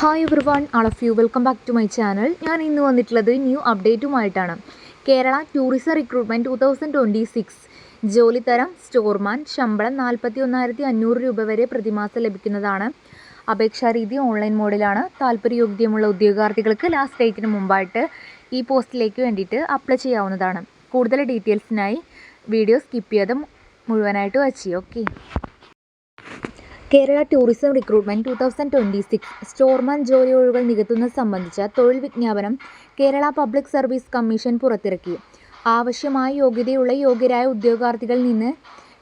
Hi everyone all of you welcome back to my channel ഞാൻ ഇന്ന് വന്നിട്ടുള്ളത് new അപ്ഡേറ്റുമായിട്ടാണ് Kerala tourism recruitment two thousand twenty six ജോലി തരം സ്റ്റോർമാൻ ശമ്പളം നാൽപ്പത്തി ഒന്നായിരത്തി അഞ്ഞൂറ് രൂപ വരെ പ്രതിമാസം ലഭിക്കുന്നതാണ്. അപേക്ഷാ രീതി ഓൺലൈൻ മോഡിലാണ്. താല്പര്യയോഗ്യമുള്ള ഉദ്യോഗാർത്ഥികൾക്ക് ലാസ്റ്റ് ഡേറ്റിന് മുമ്പായിട്ട് ഈ പോസ്റ്റിലേക്ക് വേണ്ടിയിട്ട് അപ്ലൈ ചെയ്യാവുന്നതാണ്. കൂടുതൽ ഡീറ്റെയിൽസിനായി വീഡിയോ സ്കിപ്പ് ചെയ്ത് മുഴുവനായിട്ട് വച്ചി okay Kerala tourism recruitment two thousand twenty six storeman ജോലി ഒഴിവുകൾ നികത്തുന്നത് സംബന്ധിച്ച തൊഴിൽ വിജ്ഞാപനം കേരള പബ്ലിക് സർവീസ് കമ്മീഷൻ പുറത്തിറക്കി. ആവശ്യമായ യോഗ്യതയുള്ള യോഗ്യരായ ഉദ്യോഗാർത്ഥികളിൽ നിന്ന്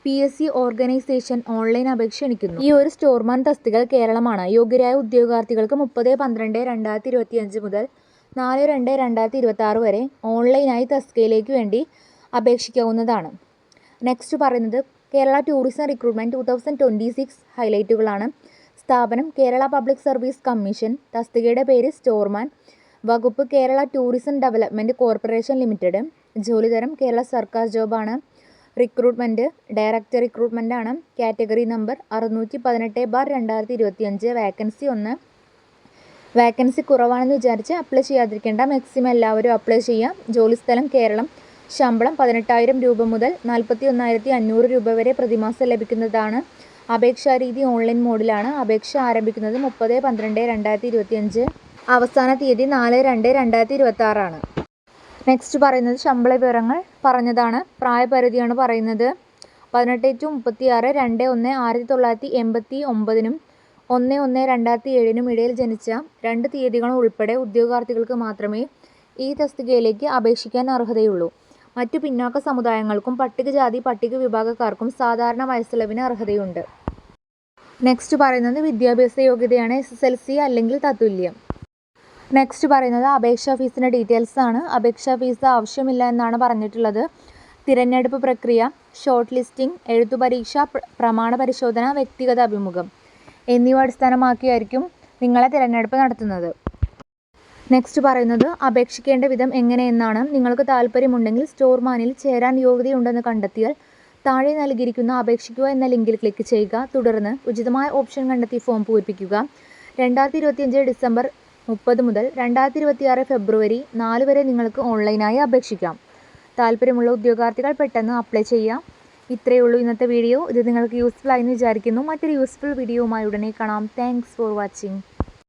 P S C organisation online അപേക്ഷ ക്ഷണിക്കുന്നു. ഈ ഒരു സ്റ്റോർമാൻ തസ്തികൾ കേരളമാണ്. യോഗ്യരായ ഉദ്യോഗാർത്ഥികൾക്ക് മുപ്പത് പന്ത്രണ്ട് രണ്ടായിരത്തി ഇരുപത്തി അഞ്ച് മുതൽ നാല് രണ്ട് രണ്ടായിരത്തി ഇരുപത്തി ആറ് വരെ ഓൺലൈനായി തസ്തികയിലേക്ക് വേണ്ടി അപേക്ഷിക്കാവുന്നതാണ്. നെക്സ്റ്റ് പറയുന്നത് Kerala tourism recruitment two thousand twenty six ഹൈലൈറ്റുകളാണ് സ്ഥാപനം കേരള പബ്ലിക് സർവീസ് കമ്മീഷൻ തസ്തികയുടെ പേര് സ്റ്റോർമാൻ വകുപ്പ് Kerala tourism development corporation limited ജോലിതരം Kerala സർക്കാർ ജോബാണ് റിക്രൂട്ട്മെന്റ് ഡയറക്ടർ റിക്രൂട്ട്മെന്റ് ആണ്. കാറ്റഗറി നമ്പർ അറുന്നൂറ്റി പതിനെട്ട് ബാർ രണ്ടായിരത്തി ഇരുപത്തി അഞ്ച് വേക്കൻസി ഒന്ന്. വേക്കൻസി കുറവാണെന്ന് വിചാരിച്ച് അപ്ലൈ ചെയ്യാതിരിക്കേണ്ട. മാക്സിമം എല്ലാവരും അപ്ലൈ ചെയ്യാം. ജോലിസ്ഥലം കേരളം ശമ്പളം പതിനെട്ടായിരം രൂപ മുതൽ നാൽപ്പത്തി ഒന്നായിരത്തി അഞ്ഞൂറ് രൂപ വരെ പ്രതിമാസം ലഭിക്കുന്നതാണ്. അപേക്ഷാ രീതി ഓൺലൈൻ മോഡിലാണ്. അപേക്ഷ ആരംഭിക്കുന്നത് മുപ്പത് പന്ത്രണ്ട് രണ്ടായിരത്തി ഇരുപത്തിയഞ്ച്. അവസാന തീയതി നാല് രണ്ട് രണ്ടായിരത്തി ഇരുപത്തി ആറാണ് നെക്സ്റ്റ് പറയുന്നത് ശമ്പള വിവരങ്ങൾ പറഞ്ഞതാണ്. പ്രായപരിധിയാണ് പറയുന്നത്. പതിനെട്ട് ടു മുപ്പത്തി ആറ് രണ്ട് ഒന്ന് ആയിരത്തി തൊള്ളായിരത്തി എൺപത്തി ഒമ്പതിനും ഒന്ന് ഒന്ന് രണ്ടായിരത്തി ഏഴിനും ഇടയിൽ ജനിച്ച രണ്ട് തീയതികളും ഉൾപ്പെടെ ഉദ്യോഗാർത്ഥികൾക്ക് മാത്രമേ ഈ തസ്തികയിലേക്ക് അപേക്ഷിക്കാൻ അർഹതയുള്ളൂ. മറ്റു പിന്നോക്ക സമുദായങ്ങൾക്കും പട്ടികജാതി പട്ടിക വിഭാഗക്കാർക്കും സാധാരണ വയസ്സിളവിന് അർഹതയുണ്ട്. നെക്സ്റ്റ് പറയുന്നത് വിദ്യാഭ്യാസ യോഗ്യതയാണ് എസ് എസ് എൽ സി അല്ലെങ്കിൽ തത്തുല്യം. നെക്സ്റ്റ് പറയുന്നത് അപേക്ഷാ ഫീസിന്റെ ഡീറ്റെയിൽസ് ആണ്. അപേക്ഷാ ഫീസ് ആവശ്യമില്ല എന്നാണ് പറഞ്ഞിട്ടുള്ളത്. തിരഞ്ഞെടുപ്പ് പ്രക്രിയ ഷോർട്ട് ലിസ്റ്റിംഗ് എഴുത്തുപരീക്ഷ പ്രമാണ പരിശോധന വ്യക്തിഗത അഭിമുഖം. എന്നിവ അടിസ്ഥാനമാക്കിയായിരിക്കും നിങ്ങളെ തിരഞ്ഞെടുപ്പ് നടത്തുന്നത്. നെക്സ്റ്റ് പറയുന്നത് അപേക്ഷിക്കേണ്ട വിധം എങ്ങനെയെന്നാണ്. നിങ്ങൾക്ക് താല്പര്യമുണ്ടെങ്കിൽ സ്റ്റോർമാനിൽ ചേരാൻ യോഗ്യതയുണ്ടെന്ന് കണ്ടെത്തിയാൽ താഴെ നൽകിയിരിക്കുന്ന അപേക്ഷിക്കുക എന്ന ലിങ്കിൽ ക്ലിക്ക് ചെയ്യുക. തുടർന്ന് ഉചിതമായ ഓപ്ഷൻ കണ്ടെത്തി ഫോം പൂരിപ്പിക്കുക. രണ്ടായിരത്തി ഇരുപത്തിയഞ്ച് ഡിസംബർ മുപ്പത് മുതൽ രണ്ടായിരത്തി ഇരുപത്തിയാറ് ഫെബ്രുവരി നാല് വരെ നിങ്ങൾക്ക് ഓൺലൈനായി അപേക്ഷിക്കാം. താല്പര്യമുള്ള ഉദ്യോഗാർത്ഥികൾ പെട്ടെന്ന് അപ്ലൈ ചെയ്യാം. ഇത്രയേ ഉള്ളൂ ഇന്നത്തെ വീഡിയോ ഇത് നിങ്ങൾക്ക് യൂസ്ഫുൾ ആയി എന്ന് വിചാരിക്കുന്നു. മറ്റൊരു യൂസ്ഫുൾ വീഡിയോയുമായി ഉടനെ കാണാം. Thanks for watching